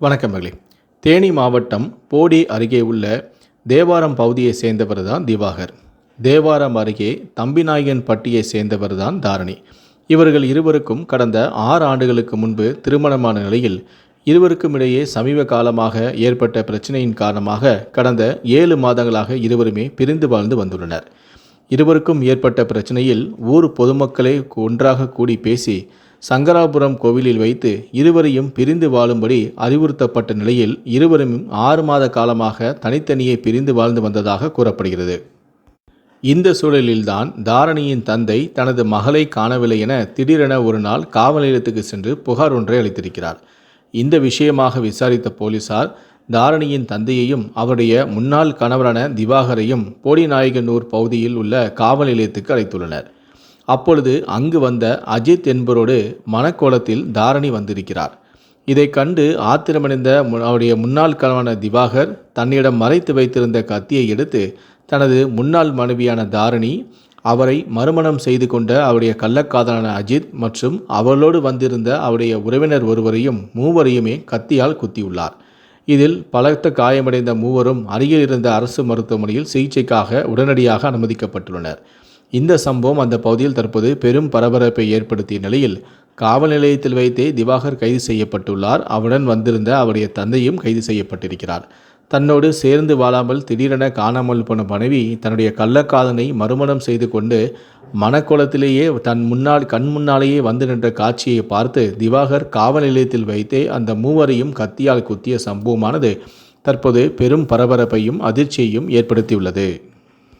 வணக்கம் மகளே. தேனி மாவட்டம் போடி அருகே உள்ள தேவாரம் பகுதியை சேர்ந்தவர் தான் திவாகர். தேவாரம் அருகே தம்பிநாயகன் பட்டியை சேர்ந்தவர் தான் தாரணி. இவர்கள் இருவருக்கும் கடந்த ஆறு ஆண்டுகளுக்கு முன்பு திருமணமான நிலையில் இருவருக்கும் இடையே சமீப காலமாக ஏற்பட்ட பிரச்சனையின் காரணமாக கடந்த ஏழு மாதங்களாக இருவருமே பிரிந்து வாழ்ந்து வந்துள்ளனர். இருவருக்கும் ஏற்பட்ட பிரச்சனையில் ஊர் பொதுமக்களை ஒன்றாக கூடி பேசி சங்கராபுரம் கோவிலில் வைத்து இருவரையும் பிரிந்து வாழும்படி அறிவுறுத்தப்பட்ட நிலையில் இருவரும் ஆறு மாத காலமாக தனித்தனியே பிரிந்து வாழ்ந்து வந்ததாக கூறப்படுகிறது. இந்த சூழலில்தான் தாரணியின் தந்தை தனது மகளை காணவில்லை என திடீரென ஒரு நாள் காவல் நிலையத்துக்கு சென்று புகார் ஒன்றை அளித்திருக்கிறார். இந்த விஷயமாக விசாரித்த போலீசார் தாரணியின் தந்தையையும் அவருடைய முன்னாள் கணவரான திவாகரையும் போடிநாயகனூர் பகுதியில் உள்ள காவல் நிலையத்துக்கு அழைத்துள்ளனர். அப்பொழுது அங்கு வந்த அஜித் என்பவரோடு மனக்கோலத்தில் தாரணி வந்திருக்கிறார். இதை கண்டு ஆத்திரமடைந்த மு- அவருடைய முன்னாள் கணவனான திவாகர் தன்னிடம் மறைத்து வைத்திருந்த கத்தியை எடுத்து தனது முன்னாள் மனைவியான தாரணி அவரை மறுமணம் செய்து கொண்ட அவருடைய கள்ளக்காதலான அஜித் மற்றும் அவளோடு வந்திருந்த அவருடைய உறவினர் ஒருவரையும் மூவரையுமே கத்தியால் குத்தியுள்ளார். இதில் பலத்த காயமடைந்த மூவரும் அருகில் இருந்த அரசு மருத்துவமனையில் சிகிச்சைக்காக உடனடியாக அனுமதிக்கப்பட்டுள்ளனர். இந்த சம்பவம் அந்த பகுதியில் தற்போது பெரும் பரபரப்பை ஏற்படுத்திய நிலையில் காவல் நிலையத்தில் வைத்தே திவாகர் கைது செய்யப்பட்டுள்ளார். அவருடன் வந்திருந்த அவருடைய தந்தையும் கைது செய்யப்பட்டிருக்கிறார். தன்னோடு சேர்ந்து வாழாமல் திடீரென காணாமல் போன மனைவி தன்னுடைய கள்ளக்காதனை மறுமணம் செய்து கொண்டு மனக்கோலத்திலேயே தன் முன்னால் கண் முன்னாலேயே வந்து நின்ற காட்சியை பார்த்து திவாகர் காவல் நிலையத்தில் வைத்தே அந்த மூவரையும் கத்தியால் குத்திய சம்பவமானது தற்போது பெரும் பரபரப்பையும் அதிர்ச்சியையும் ஏற்படுத்தியுள்ளது.